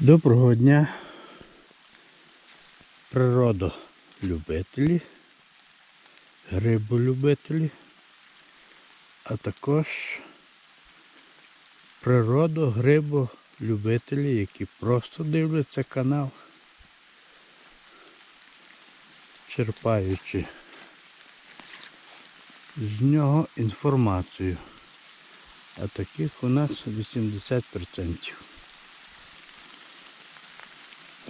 Доброго дня, природолюбителі, гриболюбителі, а також природо-гриболюбителі, які просто дивляться канал, черпаючи з нього інформацію. А таких у нас 80%.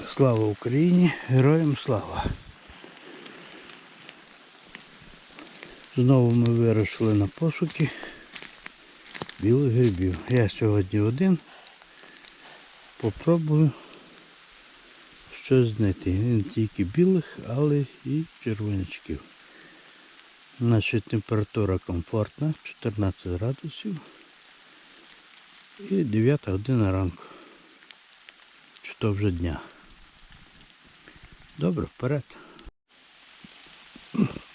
Слава Україні! Героям слава! Знову ми вирушили на пошуки білих грибів. Я сьогодні один. Попробую щось знайти. Не тільки білих, але і червонячків. Значить температура комфортна, 14 градусів. І 9 година ранку. Чи то вже дня. Добре, вперед.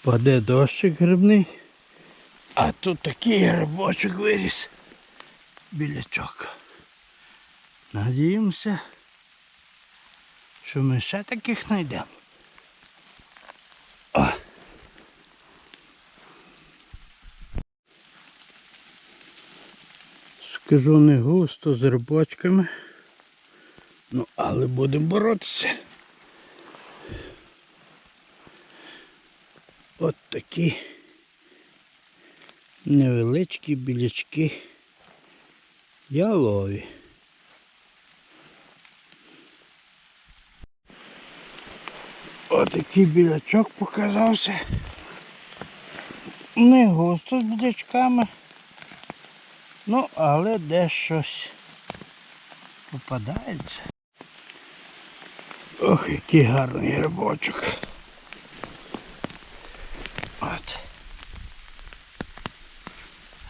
Паде дощик грибний. А тут такий грибочок виріс. Білячок. Надіємося, що ми ще таких знайдемо. Скажу не густо з грибочками. Ну, але будемо боротися. От такі невеличкі білячки ялові. Отакий білячок показався. Не густо з білячками. Ну, але де щось попадається. Ох, який гарний грибочок. От.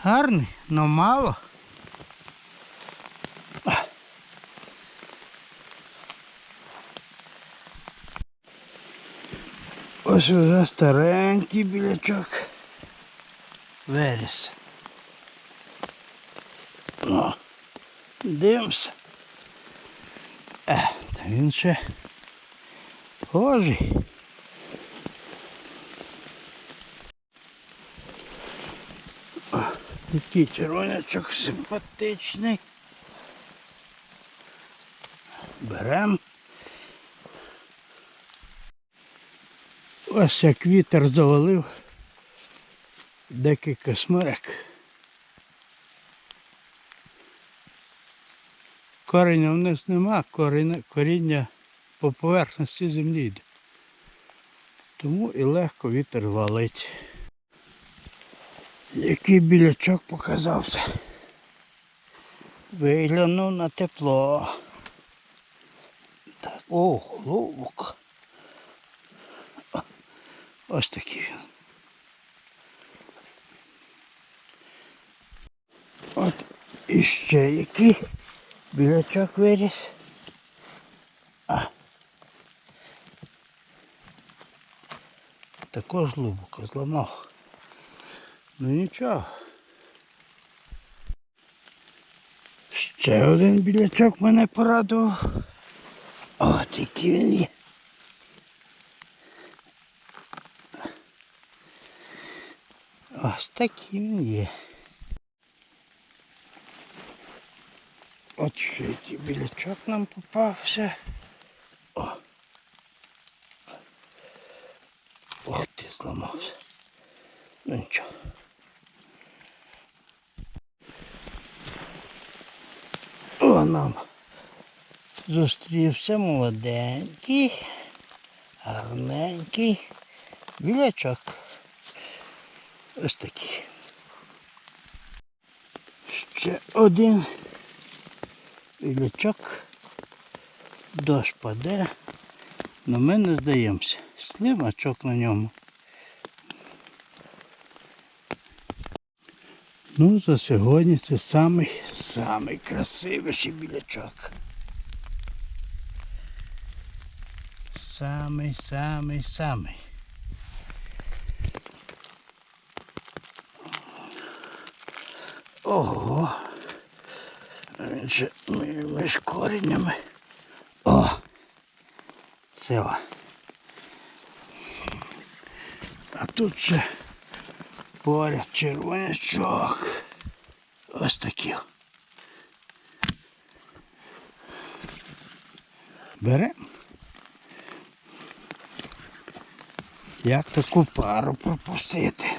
Гарний, но мало. Ось вже старенький білячок. Виріс. Ну, дивимося. Е, та він ще Схожий. Який червонячок симпатичний. Берем. Ось як вітер завалив декілька смерек. Кореня вниз нема, коріння, коріння по поверхності землі йде. Тому і легко вітер валить. Який білячок показався. Виглянув на тепло. Так, о, голубок. Ось такий він. От іще який білячок виріс. А. Також глибоко зламав. Ну нічого. Ще один білячок мене порадував. От який він є. Ось такий він є. От ще який білячок нам попався. О. Ох ти зламався. Ну нічого. О, нам зустрівся молоденький, гарненький білячок. Ось такий. Ще один білячок. Дощ паде. На мене здаємося. Слимачок на ньому. Ну, за сьогодні це самий, самий красивіший білячок. Самий, самий, самий. Ого. Він ще мі- між коренями. красива. А тут ще поряд червонячок. Ось такі. Беремо. Як таку пару пропустити?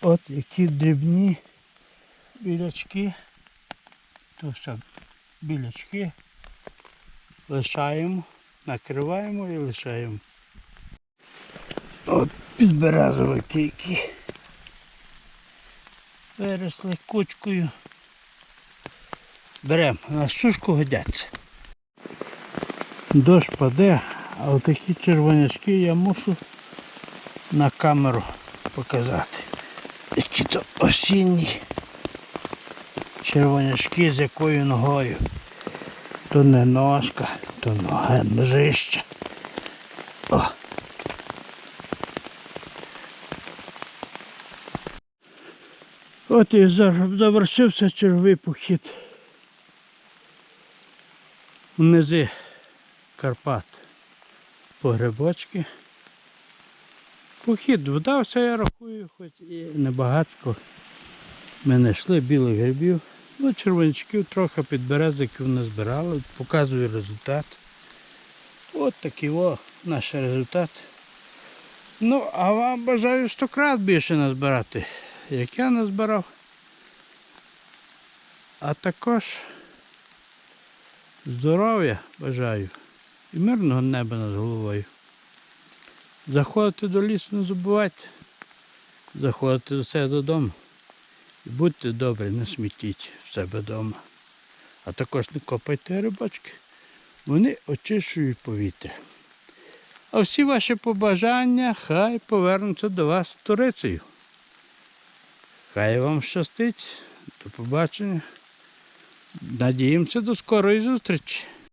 От які дрібні білячки. То все білячки лишаємо, накриваємо і лишаємо. От підберезовики які виросли кучкою. Беремо, на сушку годяться. Дощ паде, а такі червонячки я мушу на камеру показати. Які то осінні червонячки з якою ногою. То не ножка, то нога ножище. О. От і завершився черговий похід внизи Карпат по грибочки. Похід вдався, я рахую, хоч і небагатко. Ми знайшли білих грибів. Ну, червонячків трохи підберезиків не збирали. Показую результат. От такий о, наш результат. Ну, а вам бажаю стократ більше назбирати, як я назбирав. А також здоров'я бажаю і мирного неба над головою. Заходите до лісу, не забувайте. Заходите до себе додому. Будьте добрі, не смітіть в себе вдома. А також не копайте рибочки. Вони очищують повітря. А всі ваші побажання хай повернуться до вас сторицею. Хай вам щастить. До побачення. Надіємося до скорої зустрічі.